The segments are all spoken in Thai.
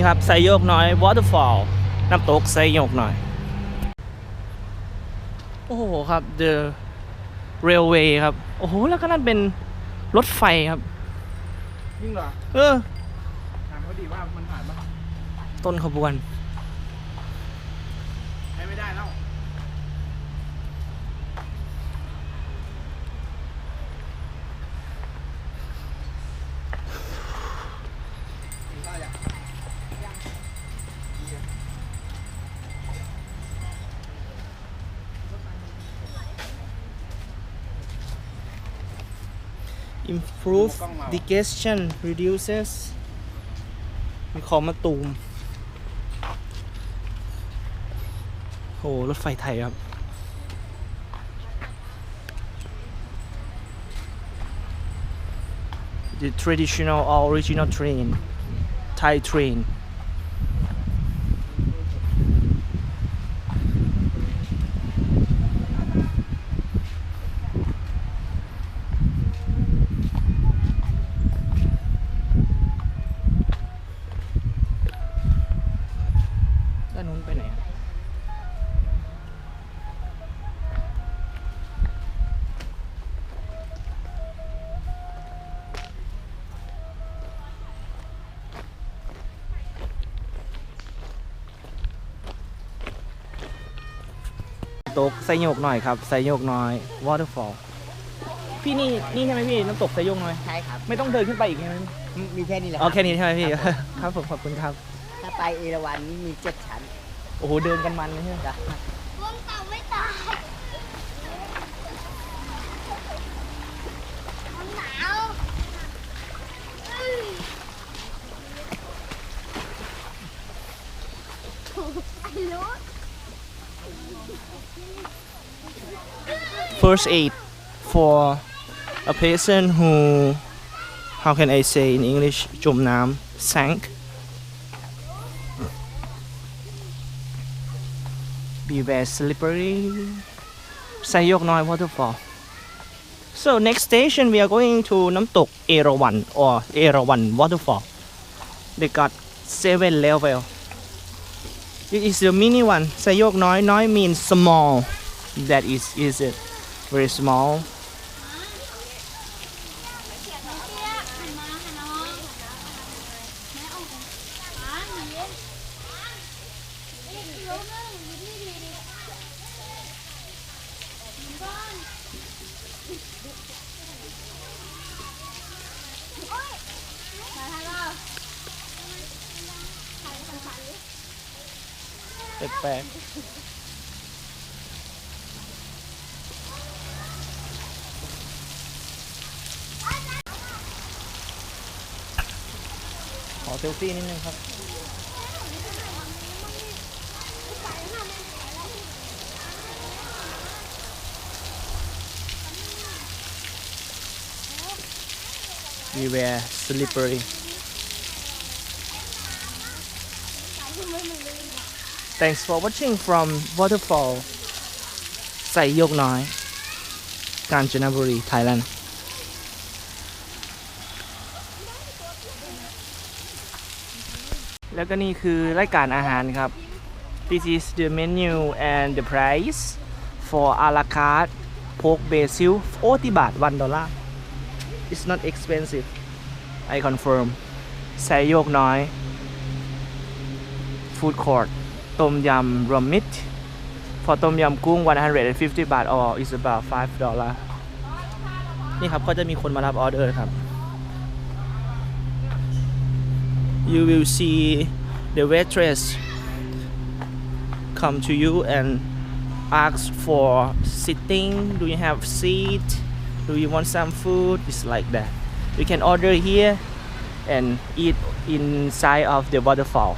นี่ครับไซโยกน้อย waterfall น้ำตกไซโยกน้อย โอ้โหครับ the railway ครับ โอ้โห แล้วก็นั่นเป็นรถไฟครับยิ่งเหรอ เออถามเขาดีว่ามันผ่านปะต้นขบวน improve digestion reduces มีคอมาตูมโห รถไฟไทยครับ the traditional or original train Thai train ตกไซโยกหน่อยครับไซโยกน้อย waterfall พี่นี่นี่ใช่ไหมพี่น้ำตกไซโยกน้อย ใช่ครับ ไม่ต้องเดินขึ้นไปอีกใช่ไหมมีแค่นี้แหละอ๋อแค่นี้ใช่ไหมพี่ ครับครับผมขอบคุณครับ ถ้าไปเอราวัณนี่มีเจ็ดชั้น โอ้โหเดินกันมันเลยใช่ไหมจ้ะวงเต่าไม่ตายมันหนาวเอ้ยไอ้รถ first aid for a person who how can I say in English จมน้ำ sank beware slippery ไซโยกน้อย waterfall so next station we are going to น้ำตกเอราวัณ or เอราวัณ waterfall they got seven level this is the mini one ไซโยกน้อยน้อย means small that is is it very small แปลกขอเซลฟี่นิดนึงครับ Beware slippery Thanks for watching from Waterfall ใส่ยกน้อย กาญจนบุรี Thailand แล้วก็นี่คือรายการอาหารครับ This is the menu and the price for a la carte pork basil 40บาท1ดอลลาร์ It's not expensive I confirm ใส่โยกน้อย Food court ต้มยำรวมมิตร for ต้มยำกุ้ง 150 บาท or is about 5 dollar นี่ครับก็จะมีคนมารับออเดอร์ครับ you will see the waitress come to you and ask for sitting do you have seat do you want some food it's like that you can order here and eat inside of the waterfall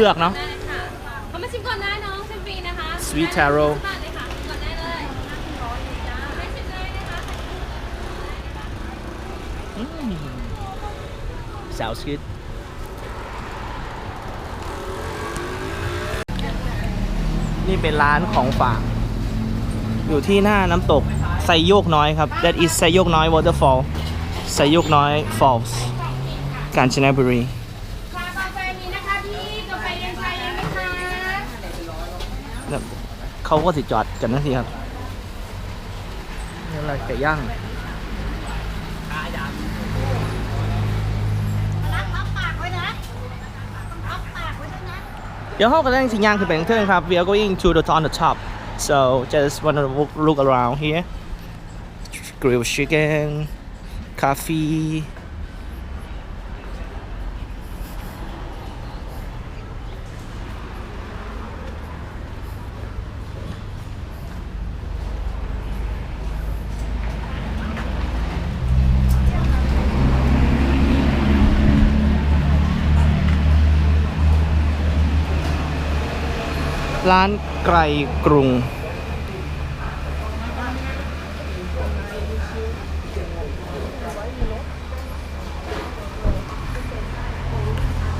ผือกเนอะได้เลยค่ะเขามาชิมก่อนได้น้องชิมฟรีนะคะ Sweet taro สิบบาทเลยค่ะชิมก่อนได้เลยไม่ชิมได้นะคะ sounds good นี่เป็นร้านของฝาก อยู่ที่หน้าน้ำตกไซโยกน้อยครับ that is ไซโยกน้อย waterfall ไซโยกน้อย falls กาญจนบุรี กาแฟมีนะคะพี่กาแฟเย็นชาเย็นไหมคะ เขาก็สิจอดกันนะสิครับนี่อะไรไก่ย่างรักรับปากไว้นะรับปากไว้ด้วยนะเดี๋ยวเขาก็ได้สิย่างขึ้นไปข้างเทิงครับ we are going to the on the top so just wanna look, look around here grilled chicken coffee ร้านไกลกรุง